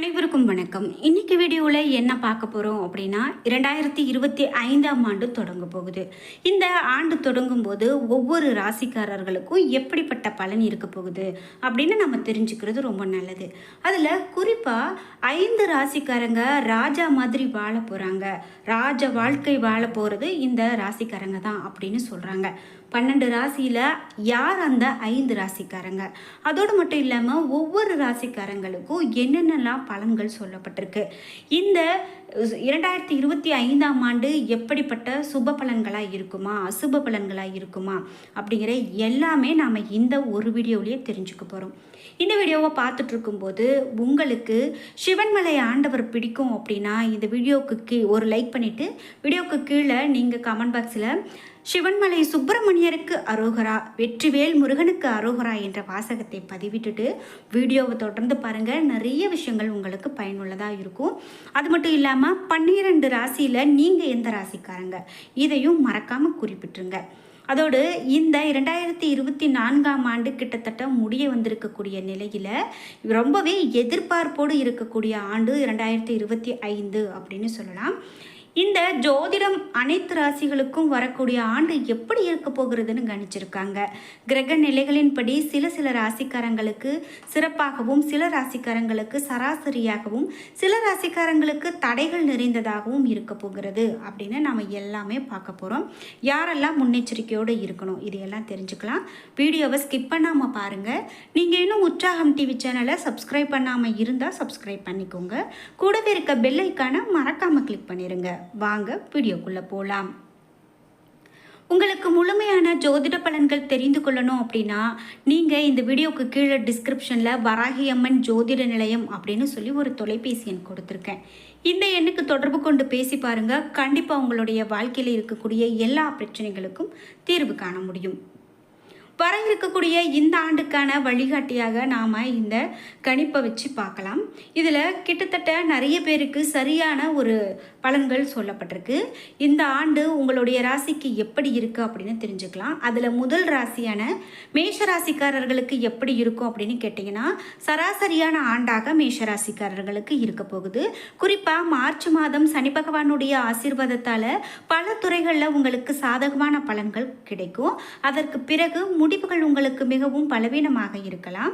அனைவருக்கும் வணக்கம். இன்னைக்கு வீடியோவில் என்ன பார்க்க போகிறோம் அப்படின்னா இரண்டாயிரத்தி இருபத்தி ஐந்தாம் ஆண்டு தொடங்க போகுது. இந்த ஆண்டு தொடங்கும் போது ஒவ்வொரு ராசிக்காரர்களுக்கும் எப்படிப்பட்ட பலன் இருக்க போகுது அப்படின்னு நம்ம தெரிஞ்சுக்கிறது ரொம்ப நல்லது. அதில் குறிப்பாக ஐந்து ராசிக்காரங்க ராஜா மாதிரி வாழ போகிறாங்க ராஜ வாழ்க்கை வாழ போகிறது இந்த ராசிக்காரங்க தான் அப்படின்னு சொல்கிறாங்க பன்னெண்டு ராசியில் யார் அந்த ஐந்து ராசிக்காரங்க? அதோடு மட்டும் இல்லாமல் ஒவ்வொரு ராசிக்காரங்களுக்கும் என்னென்னலாம் பலன்கள் சொல்லப்பட்டிருக்கு? இந்த இரண்டாயிரத்தி இருபத்தி ஐந்தாம் ஆண்டு எப்படிப்பட்ட சுப பலன்களாக இருக்குமா? அசுப பலன்களாக இருக்குமா? அப்படிங்கிற எல்லாமே நாம் இந்த ஒரு வீடியோவிலேயே தெரிஞ்சுக்க போகிறோம் இந்த வீடியோவை பார்த்துட்டு இருக்கும்போது உங்களுக்கு சிவன்மலை ஆண்டவர் பிடிக்கும் அப்படின்னா இந்த வீடியோவுக்கு கீ ஒரு லைக் பண்ணிவிட்டு வீடியோவுக்கு கீழே நீங்கள் கமெண்ட் பாக்ஸில் சிவன்மலை சுப்பிரமணியருக்கு அரோகரா வெற்றிவேல் முருகனுக்கு அரோகரா என்ற வாசகத்தை பதிவிட்டுட்டு வீடியோவை தொடர்ந்து பாருங்கள் நிறைய விஷயங்கள் உங்களுக்கு பயனுள்ளதாக இருக்கும். அது மட்டும் இல்லாமல் பன்னிரெண்டு ராசியில் நீங்கள் எந்த ராசிக்காரங்க? இதையும் மறக்காமல் குறிப்பிட்டுருங்க. அதோடு இந்த இரண்டாயிரத்தி இருபத்தி நான்காம் ஆண்டு கிட்டத்தட்ட முடிய வந்திருக்கக்கூடிய நிலையில் ரொம்பவே எதிர்பார்ப்போடு இருக்கக்கூடிய ஆண்டு இரண்டாயிரத்தி இருபத்தி ஐந்து அப்படின்னு சொல்லலாம். இந்த ஜோதிடம் அனைத்து ராசிகளுக்கும் வரக்கூடிய ஆண்டு எப்படி இருக்க போகிறதுன்னு கணிச்சிருக்காங்க. கிரக நிலைகளின்படி சில சில ராசிக்காரங்களுக்கு சிறப்பாகவும் சில ராசிக்காரங்களுக்கு சராசரியாகவும் சில ராசிக்காரங்களுக்கு தடைகள் நிறைந்ததாகவும் இருக்க போகிறது அப்படின்னு நம்ம எல்லாமே பார்க்க போகிறோம் யாரெல்லாம் முன்னெச்சரிக்கையோடு இருக்கணும் இதையெல்லாம் தெரிஞ்சுக்கலாம். வீடியோவை ஸ்கிப் பண்ணாமல் பாருங்கள் நீங்கள் இன்னும் உற்சாகம் டிவி சேனலை சப்ஸ்கிரைப் பண்ணாமல் இருந்தால் சப்ஸ்கிரைப் பண்ணிக்கோங்க. கூடவே இருக்க பெல்லைக்கான மறக்காமல் கிளிக் பண்ணிடுங்க வாங்க வீடியோக்குள்ளே போகலாம் உங்களுக்கு முழுமையான ஜோதிட பலன்கள் தெரிந்து கொள்ளணும் அப்படின்னா நீங்கள் இந்த வீடியோக்கு கீழே டிஸ்கிரிப்ஷனில் வராகி அம்மன் ஜோதிட நிலையம் அப்படின்னு சொல்லி ஒரு தொலைபேசி எண் கொடுத்துருக்கேன். இந்த எண்ணுக்கு தொடர்பு கொண்டு பேசி பாருங்கள் கண்டிப்பாக உங்களுடைய வாழ்க்கையில் இருக்கக்கூடிய எல்லா பிரச்சனைகளுக்கும் தீர்வு காண முடியும். வர இருக்கக்கூடிய இந்த ஆண்டுக்கான வழிகாட்டியாக நாம் இந்த கணிப்பை வச்சு பார்க்கலாம். இதில் கிட்டத்தட்ட நிறைய பேருக்கு சரியான ஒரு பலன்கள் சொல்லப்பட்டிருக்கு. இந்த ஆண்டு உங்களுடைய ராசிக்கு எப்படி இருக்குது அப்படின்னு தெரிஞ்சுக்கலாம். அதில் முதல் ராசியான மேஷ ராசிக்காரர்களுக்கு எப்படி இருக்கும் அப்படின்னு கேட்டிங்கன்னா சராசரியான ஆண்டாக மேஷ ராசிக்காரர்களுக்கு இருக்க போகுது. குறிப்பாக மார்ச் மாதம் சனி பகவானுடைய ஆசீர்வாதத்தால் பல துறைகளில் உங்களுக்கு சாதகமான பலன்கள் கிடைக்கும். அதற்கு பிறகு முடிவுகள் உங்களுக்கு மிகவும் பலவீனமாக இருக்கலாம்.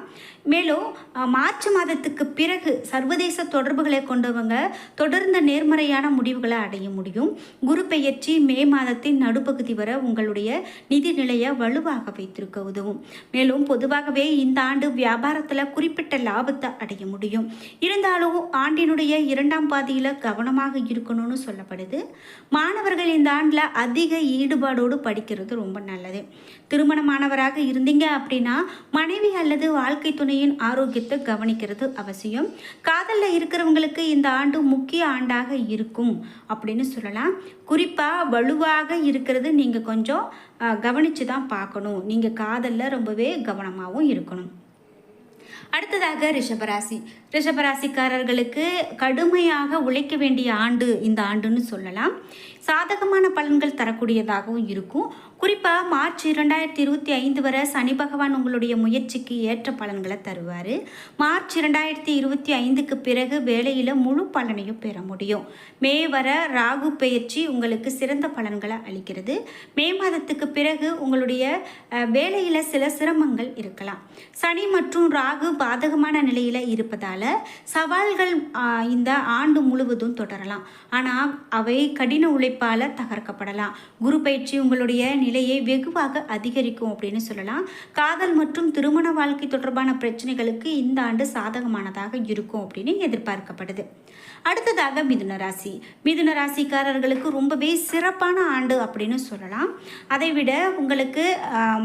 மேலும் மார்ச் மாதத்துக்கு பிறகு சர்வதேச தொடர்புகளை கொண்டவங்க தொடர்ந்த நேர்மறையான முடிவுகளை அடைய முடியும். குரு பெயர்ச்சி மே மாதத்தின் நடுப்பகுதி வரை உங்களுடைய நிதி நிலையை வலுவாக வைத்திருக்க உதவும். மேலும் பொதுவாகவே இந்த ஆண்டு வியாபாரத்தில் குறிப்பிட்ட லாபத்தை அடைய முடியும். இருந்தாலும் ஆண்டினுடைய இரண்டாம் பாதியில் கவனமாக இருக்கணும்னு சொல்லப்படுது. மாணவர்கள் இந்த ஆண்டில் அதிக ஈடுபாடோடு படிக்கிறது ரொம்ப நல்லது. திருமணமானவராக இருந்தீங்க அப்படின்னா மனைவி அல்லது வாழ்க்கை துணையின் ஆரோக்கியத்தை கவனிக்கிறது அவசியம். காதலில் இருக்கிறவங்களுக்கு இந்த ஆண்டு முக்கிய ஆண்டாக இருக்கும் அப்படின்னு சொல்லலாம். குறிப்பாக வலுவாக இருக்கிறது நீங்கள் கொஞ்சம் கவனித்து தான் பார்க்கணும். நீங்கள் காதலில் ரொம்பவே கவனமாகவும் இருக்கணும். அடுத்ததாக ரிஷபராசி. ரிஷபராசிக்காரர்களுக்கு கடுமையாக உழைக்க வேண்டிய ஆண்டு இந்த ஆண்டுன்னு சொல்லலாம். சாதகமான பலன்கள் தரக்கூடியதாகவும் இருக்கும். குறிப்பாக மார்ச் இரண்டாயிரத்தி இருபத்தி ஐந்து வரை சனி பகவான் உங்களுடைய முயற்சிக்கு ஏற்ற பலன்களை தருவார். மார்ச் இரண்டாயிரத்தி இருபத்தி ஐந்துக்கு பிறகு வேலையில் முழு பலனையும் பெற முடியும். மே வர ராகு பெயர்ச்சி உங்களுக்கு சிறந்த பலன்களை அளிக்கிறது. மே மாதத்துக்கு பிறகு உங்களுடைய வேலையில் சில சிரமங்கள் இருக்கலாம். சனி மற்றும் ராகு பாதகமான நிலையில் இருப்பதால் சவால்கள் இந்த ஆண்டு முழுவதும் தொடரலாம். ஆனால் அவை கடின உழைப்பால் தகர்க்கப்படலாம். குரு பயிற்சி உங்களுடைய நிலையை வெகுவாக அதிகரிக்கும் அப்படின்னு சொல்லலாம். காதல் மற்றும் திருமண வாழ்க்கை தொடர்பான பிரச்சனைகளுக்கு இந்த ஆண்டு சாதகமானதாக இருக்கும் அப்படின்னு எதிர்பார்க்கப்படுது. அடுத்ததாக மிதுன ராசி. மிதுன ராசிக்காரர்களுக்கு ரொம்பவே சிறப்பான ஆண்டு அப்படின்னு சொல்லலாம். அதை விட உங்களுக்கு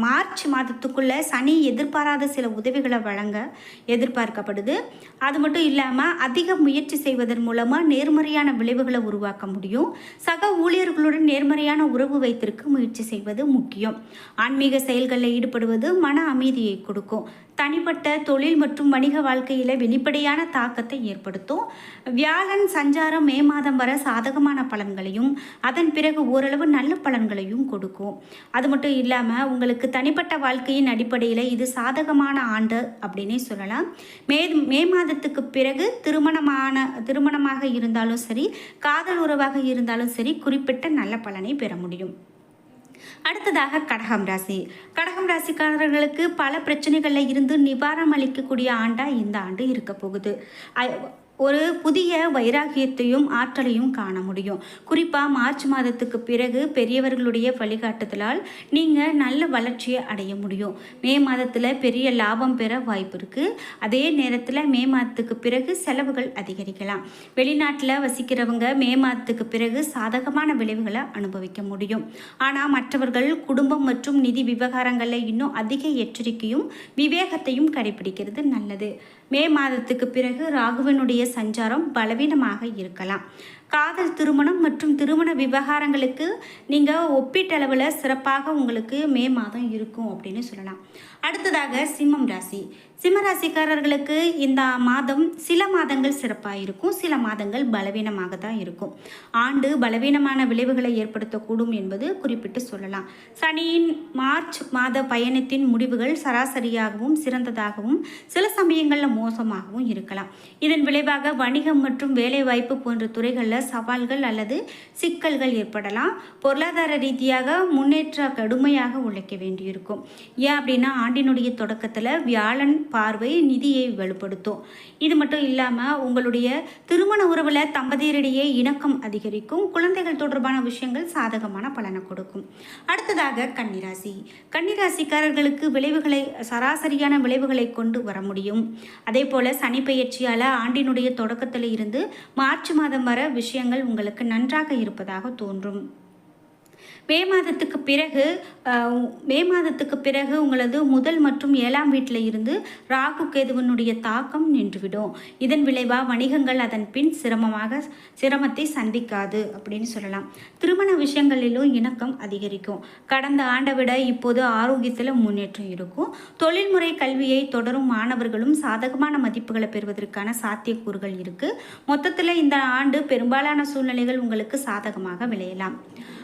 மார்ச் மாதத்துக்குள்ள சனி எதிர்பாராத சில உதவிகளை வழங்க எதிர்பார்க்கப்படுது. அது மட்டும் இல்லாமல் அதிக முயற்சி செய்வதன் மூலமாக நேர்மறையான விளைவுகளை உருவாக்க முடியும். சக ஊழியர்களுடன் நேர்மறையான உறவு வைத்திருக்க முயற்சி செய்வது முக்கியம். ஆன்மீக செயல்களில் ஈடுபடுவது மன அமைதியை கொடுக்கும். தனிப்பட்ட தொழில் மற்றும் வணிக வாழ்க்கையில் வெளிப்படையான தாக்கத்தை ஏற்படுத்தும். வியாழன் சஞ்சாரம் மே மாதம் வர சாதகமான பலன்களையும் அதன் பிறகு ஓரளவு நல்ல பலன்களையும் கொடுக்கும். அது மட்டும் இல்லாமல் உங்களுக்கு தனிப்பட்ட வாழ்க்கையின் அடிப்படையில் இது சாதகமான ஆண்டு அப்படின்னே சொல்லலாம். மே மே மாதத்துக்கு பிறகு திருமணமான திருமணமாக இருந்தாலும் சரி காதல் உறவாக இருந்தாலும் சரி குறிப்பிட்ட நல்ல பலனை பெற முடியும். அடுத்ததாக கடகம் ராசி. கடகம் ராசிக்காரர்களுக்கு பல பிரச்சனைகளில் இருந்து நிவாரணம் அளிக்கக்கூடிய ஆண்டாக இந்த ஆண்டு இருக்க போகுது. ஒரு புதிய வைராகியத்தையும் ஆற்றலையும் காண முடியும். குறிப்பாக மார்ச் மாதத்துக்கு பிறகு பெரியவர்களுடைய வழிகாட்டுதலால் நீங்கள் நல்ல வளர்ச்சியை அடைய முடியும். மே மாதத்தில் பெரிய லாபம் பெற வாய்ப்பு இருக்குது அதே நேரத்தில் மே மாதத்துக்கு பிறகு செலவுகள் அதிகரிக்கலாம். வெளிநாட்டில் வசிக்கிறவங்க மே மாதத்துக்கு பிறகு சாதகமான விளைவுகளை அனுபவிக்க முடியும். ஆனால் மற்றவர்கள் குடும்பம் மற்றும் நிதி விவகாரங்களில் இன்னும் அதிக எச்சரிக்கையும் விவேகத்தையும் கடைபிடிக்கிறது நல்லது. மே மாதத்துக்கு பிறகு ராகுவனுடைய சஞ்சாரம் பலவீனமாக இருக்கலாம். காதல் திருமணம் மற்றும் திருமண விவகாரங்களுக்கு நீங்கள் ஒப்பீட்டளவில் சிறப்பாக உங்களுக்கு மே மாதம் இருக்கும் அப்படின்னு சொல்லலாம். அடுத்ததாக சிம்மம் ராசி. சிம்ம ராசிக்காரர்களுக்கு இந்த மாதம் சில மாதங்கள் சிறப்பாக இருக்கும். சில மாதங்கள் பலவீனமாக தான் இருக்கும். ஆண்டு பலவீனமான விளைவுகளை ஏற்படுத்தக்கூடும் என்பது குறிப்பிட்டு சொல்லலாம். சனியின் மார்ச் மாத பயணத்தின் முடிவுகள் சராசரியாகவும் சிறந்ததாகவும் சில சமயங்களில் மோசமாகவும் இருக்கலாம். இதன் விளைவாக வணிகம் மற்றும் வேலைவாய்ப்பு போன்ற துறைகளில் சவால்கள் அல்லது சிக்கல்கள் ஏற்படலாம். பொருளாதார ரீதியாக முன்னேற்ற கடுமையாக உழைக்க வேண்டியிருக்கும். ஏன் அப்படின்னா ஆண்டினுடைய தொடக்கத்தில் வியாழன் பார்வை நிதியை வலுப்படுத்தும். இது மட்டும் இல்லாமல் உங்களுடைய திருமண உறவில் தம்பதியரிடையே இணக்கம் அதிகரிக்கும். குழந்தைகள் தொடர்பான விஷயங்கள் சாதகமான பலனை கொடுக்கும். அடுத்ததாக கன்னிராசி. கன்னிராசிக்காரர்களுக்கு விளைவுகளை சராசரியான விளைவுகளை கொண்டு வர முடியும். அதே போல் சனி பெயர்ச்சியால் ஆண்டினுடைய தொடக்கத்தில் இருந்து மார்ச் மாதம் வர விஷயங்கள் உங்களுக்கு நன்றாக இருப்பதாக தோன்றும். மே மாதத்துக்கு பிறகு மே மாதத்துக்கு பிறகு உங்களது முதல் மற்றும் ஏழாம் வீட்டில் இருந்து ராகு கேதுவனுடைய தாக்கம் நின்றுவிடும். இதன் விளைவாக வணிகங்கள் அதன் பின் சிரமமாக சிரமத்தை சந்திக்காது அப்படின்னு சொல்லலாம். திருமண விஷயங்களிலும் இணக்கம் அதிகரிக்கும். கடந்த ஆண்டை விட இப்போது ஆரோக்கியத்தில் முன்னேற்றம் இருக்கும். தொழில்முறை கல்வியை தொடரும் மாணவர்களும் சாதகமான மதிப்புகளை பெறுவதற்கான சாத்தியக்கூறுகள் இருக்குது மொத்தத்தில் இந்த ஆண்டு பெரும்பாலான சூழ்நிலைகள் உங்களுக்கு சாதகமாக விளையலாம்.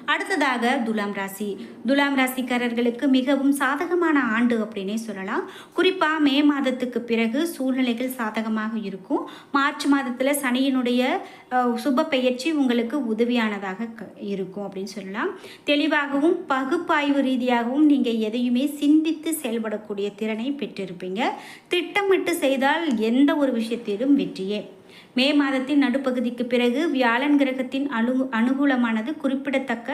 அடுத்ததாக துலாம் ராசி. துலாம் ராசிக்காரர்களுக்கு மிகவும் சாதகமான ஆண்டு அப்படின்னே சொல்லலாம். குறிப்பாக மே மாதத்துக்கு பிறகு சூழ்நிலைகள் சாதகமாக இருக்கும். மார்ச் மாதத்தில் சனியினுடைய சுப பெயர்ச்சி உங்களுக்கு உதவியானதாக க- இருக்கும் அப்படின்னு சொல்லலாம். தெளிவாகவும் பகுப்பாய்வு ரீதியாகவும் நீங்கள் எதையுமே சிந்தித்து செயல்படக்கூடிய திறனை பெற்றிருப்பீங்க. திட்டமிட்டு செய்தால் எந்த ஒரு விஷயத்திலும் வெற்றியே. மே மாதத்தின் நடுப்பகுதிக்கு பிறகு வியாழன் கிரகத்தின் அனு அனுகூலமானது குறிப்பிடத்தக்க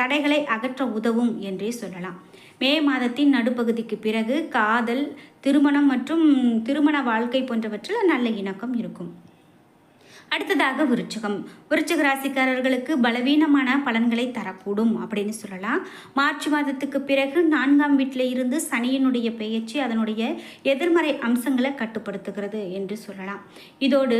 தடைகளை அகற்ற உதவும் என்றே சொல்லலாம். மே மாதத்தின் நடுப்பகுதிக்கு பிறகு காதல் திருமணம் மற்றும் திருமண வாழ்க்கை போன்றவற்றில் நல்ல இணக்கம் இருக்கும். அடுத்ததாக விருச்சகம். விருச்சக ராசிக்காரர்களுக்கு பலவீனமான பலன்களை தரக்கூடும் அப்படின்னு சொல்லலாம். மார்ச் மாதத்துக்கு பிறகு நான்காம் வீட்டில் இருந்து சனியினுடைய பெயர்ச்சி அதனுடைய எதிர்மறை அம்சங்களை கட்டுப்படுத்துகிறது என்று சொல்லலாம். இதோடு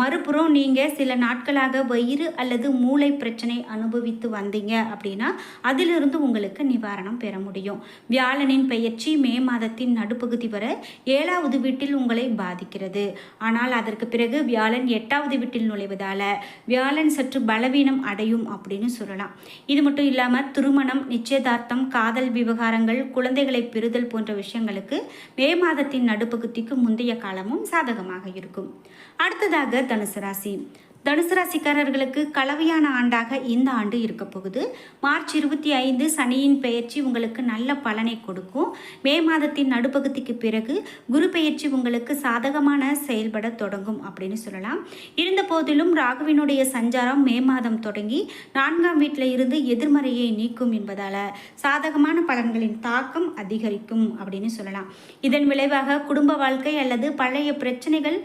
மறுபுறம் நீங்கள் சில நாட்களாக வயிறு அல்லது மூளை பிரச்சனை அனுபவித்து வந்தீங்க அப்படின்னா அதிலிருந்து உங்களுக்கு நிவாரணம் பெற முடியும். வியாழனின் பெயர்ச்சி மே மாதத்தின் நடுப்பகுதி வரை ஏழாவது வீட்டில் உங்களை பாதிக்கிறது. ஆனால் அதற்கு பிறகு வியாழன் எட்டாவது வீட்டில் நுழைவதால் வியாழன் சற்று பலவீனம் அடையும் அப்படின்னு சொல்லலாம். இது மட்டும் இல்லாமல் திருமணம் நிச்சயதார்த்தம் காதல் விவகாரங்கள் குழந்தைகளை பெறுதல் போன்ற விஷயங்களுக்கு மே மாதத்தின் நடுப்பகுதிக்கு முந்தைய காலமும் சாதகமாக இருக்கும். அடுத்ததாக தனுசு ராசி. தனுசு ராசிக்காரர்களுக்கு கலவையான ஆண்டாக இந்த ஆண்டு இருக்க போகுது. மார்ச் இருபத்தி ஐந்து சனியின் பெயர்ச்சி உங்களுக்கு நல்ல பலனை கொடுக்கும். மே மாதத்தின் நடுப்பகுதிக்கு பிறகு குரு பெயர்ச்சி உங்களுக்கு சாதகமான செயல்பட தொடங்கும் அப்படின்னு சொல்லலாம். இருந்த போதிலும் ராகுவினுடைய சஞ்சாரம் மே மாதம் தொடங்கி நான்காம் வீட்டில் இருந்து எதிர்மறையை நீக்கும் என்பதால் சாதகமான பலன்களின் தாக்கம் அதிகரிக்கும் அப்படின்னு சொல்லலாம். இதன் விளைவாக குடும்ப வாழ்க்கை அல்லது பழைய பிரச்சனைகள்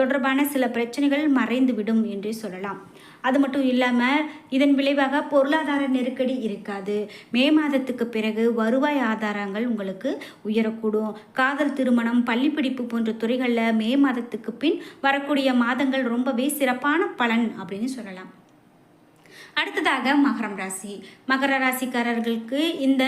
தொடர்பான சில பிரச்சனைகள் மறைந்துவிடும் என்று சொல்லலாம். அது மட்டும் இல்லாமல் இதன் விளைவாக பொருளாதார நெருக்கடி இருக்காது. மே மாதத்துக்கு பிறகு வருவாய் ஆதாரங்கள் உங்களுக்கு உயரக்கூடும். காதல் திருமணம் பள்ளிப்பிடிப்பு போன்ற துறைகளில் மே மாதத்துக்கு பின் வரக்கூடிய மாதங்கள் ரொம்பவே சிறப்பான பலன் அப்படின்னு சொல்லலாம். அடுத்ததாக மகரம் ராசி. மகர ராசிக்காரர்களுக்கு இந்த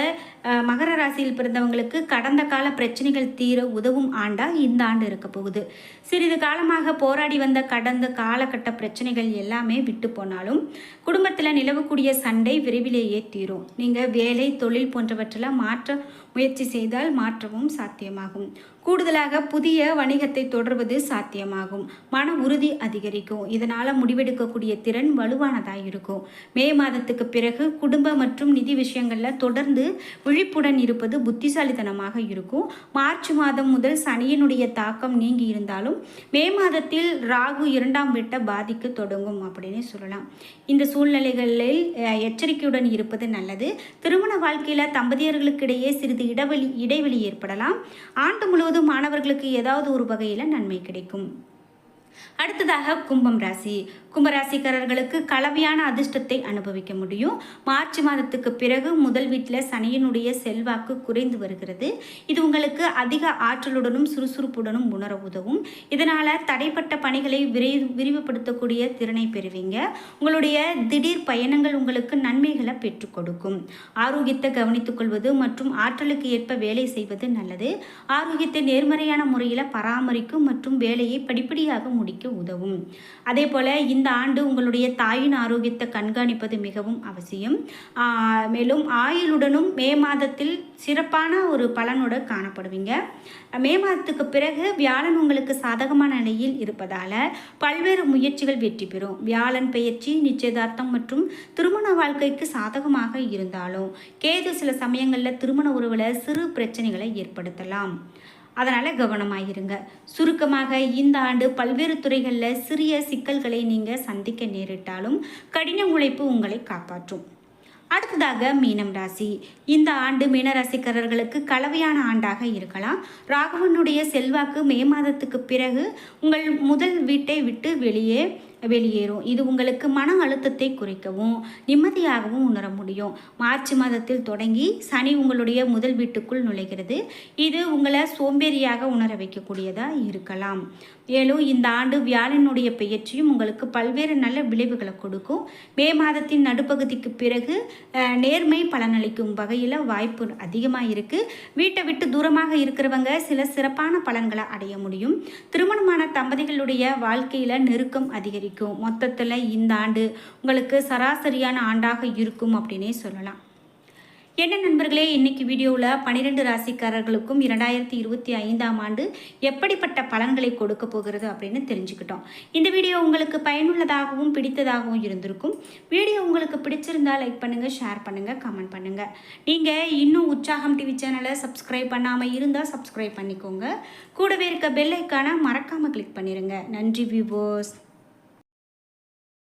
மகர ராசியில் பிறந்தவங்களுக்கு கடந்த கால பிரச்சனைகள் தீர உதவும் ஆண்டாக இந்த ஆண்டு இருக்க போகுது. சிறிது காலமாக போராடி வந்த கடந்த காலகட்ட பிரச்சனைகள் எல்லாமே விட்டு போனாலும் குடும்பத்தில் நிலவக்கூடிய சண்டை விரைவிலேயே தீரும் நீங்கள் வேலை தொழில் போன்றவற்றில் மாற்ற முயற்சி செய்தால் மாற்றவும் சாத்தியமாகும். கூடுதலாக புதிய வணிகத்தை தொடர்வது சாத்தியமாகும். மன உறுதி அதிகரிக்கும். இதனால் முடிவெடுக்கக்கூடிய திறன் வலுவானதாக இருக்கும். மே மாதத்துக்கு பிறகு குடும்ப மற்றும் நிதி விஷயங்களில் தொடர்ந்து விழிப்புடன் இருப்பது புத்திசாலித்தனமாக இருக்கும். மார்ச் மாதம் முதல் சனியினுடைய தாக்கம் நீங்கி இருந்தாலும் மே மாதத்தில் ராகு இரண்டாம் வீட்டை பாதிக்க தொடங்கும் அப்படின்னு சொல்லலாம். இந்த சூழ்நிலைகளில் எச்சரிக்கையுடன் இருப்பது நல்லது. திருமண வாழ்க்கையில் தம்பதியர்களுக்கிடையே சிறிது இடைவெளி இடைவெளி ஏற்படலாம். ஆண்டு முழுவதும் மாணவர்களுக்கு ஏதாவது ஒரு வகையில் நன்மை கிடைக்கும். அடுத்ததாக கும்பம் ராசி. கும்பராசிக்காரர்களுக்கு கலவையான அதிர்ஷ்டத்தை அனுபவிக்க முடியும். மார்ச் மாதத்துக்கு பிறகு முதல் வீட்டில் சனியினுடைய செல்வாக்கு குறைந்து வருகிறது. இது உங்களுக்கு அதிக ஆற்றலுடனும் சுறுசுறுப்புடனும் உணர உதவும். இதனால் தடைப்பட்ட பணிகளை விரை விரிவுபடுத்தக்கூடிய திறனை பெறுவீங்க. உங்களுடைய திடீர் பயணங்கள் உங்களுக்கு நன்மைகளை பெற்றுக் கொடுக்கும். ஆரோக்கியத்தை கவனித்துக் கொள்வது மற்றும் ஆற்றலுக்கு ஏற்ப வேலை செய்வது நல்லது. ஆரோக்கியத்தை நேர்மறையான முறையில் பராமரிக்கும் மற்றும் வேலையை படிப்படியாக முடிக்க உதவும். அதே போல் இந்த ஆண்டு உங்களுடைய தாயின் ஆரோக்கியத்தை கண்காணிப்பது மிகவும் அவசியம். மேலும் ஆயுளுடனும் மே மாதத்தில் சிறப்பான ஒரு பலனோட காணப்படுவீங்க. மே மாதத்துக்கு பிறகு வியாழன் உங்களுக்கு சாதகமான நிலையில் இருப்பதால் பல்வேறு முயற்சிகள் வெற்றி பெறும். வியாழன் பெயர்ச்சி நிச்சயதார்த்தம் மற்றும் திருமண வாழ்க்கைக்கு சாதகமாக இருந்தாலும் கேது சில சமயங்களில் திருமண உறவில் சிறு பிரச்சனைகளை ஏற்படுத்தலாம். அதனால் கவனமாக இருங்க சுருக்கமாக இந்த ஆண்டு பல்வேறு துறைகளில் சிறிய சிக்கல்களை நீங்கள் சந்திக்க நேரிட்டாலும் கடின உழைப்பு உங்களை காப்பாற்றும். அடுத்ததாக மீனம் ராசி. இந்த ஆண்டு மீனராசிக்காரர்களுக்கு கலவையான ஆண்டாக இருக்கலாம். ராகவனுடைய செல்வாக்கு மே மாதத்துக்கு பிறகு உங்கள் முதல் வீட்டை விட்டு வெளியே வெளியேறும். இது உங்களுக்கு மன அழுத்தத்தை குறைக்கவும் நிம்மதியாகவும் உணர முடியும். மார்ச் மாதத்தில் தொடங்கி சனி உங்களுடைய முதல் வீட்டுக்குள் நுழைகிறது. இது உங்களை சோம்பேறியாக உணர வைக்கக்கூடியதாக இருக்கலாம். மேலும் இந்த ஆண்டு வியாழனுடைய பெயர்ச்சியும் உங்களுக்கு பல்வேறு நல்ல விளைவுகளை கொடுக்கும். மே மாதத்தின் நடுப்பகுதிக்கு பிறகு நேர்மை பலனளிக்கும் வகையில் வாய்ப்பு அதிகமாக இருக்குது வீட்டை விட்டு தூரமாக இருக்கிறவங்க சில சிறப்பான பலன்களை அடைய முடியும். திருமணமான தம்பதிகளுடைய வாழ்க்கையில் நெருக்கம் அதிகரிக்கும். மொத்தத்தில் இந்த ஆண்டு உங்களுக்கு சராசரியான ஆண்டாக இருக்கும் அப்படின்னே சொல்லலாம். என்ன நண்பர்களே இன்னைக்கு வீடியோவில் பன்னிரெண்டு ராசிக்காரர்களுக்கும் இரண்டாயிரத்தி இருபத்தி ஐந்தாம் ஆண்டு எப்படிப்பட்ட பலன்களை கொடுக்க போகிறது அப்படின்னு தெரிஞ்சுக்கிட்டோம். இந்த வீடியோ உங்களுக்கு பயனுள்ளதாகவும் பிடித்ததாகவும் இருந்திருக்கும். வீடியோ உங்களுக்கு பிடிச்சிருந்தால் லைக் பண்ணுங்கள் ஷேர் பண்ணுங்கள் கமெண்ட் பண்ணுங்கள் நீங்கள் இன்னும் உற்சாகம் டிவி சேனலை சப்ஸ்கிரைப் பண்ணாமல் இருந்தால் சப்ஸ்கிரைப் பண்ணிக்கோங்க. கூடவே இருக்க பெல் ஐக்கானை மறக்காமல் கிளிக் பண்ணிடுங்க நன்றி வியூவர்ஸ்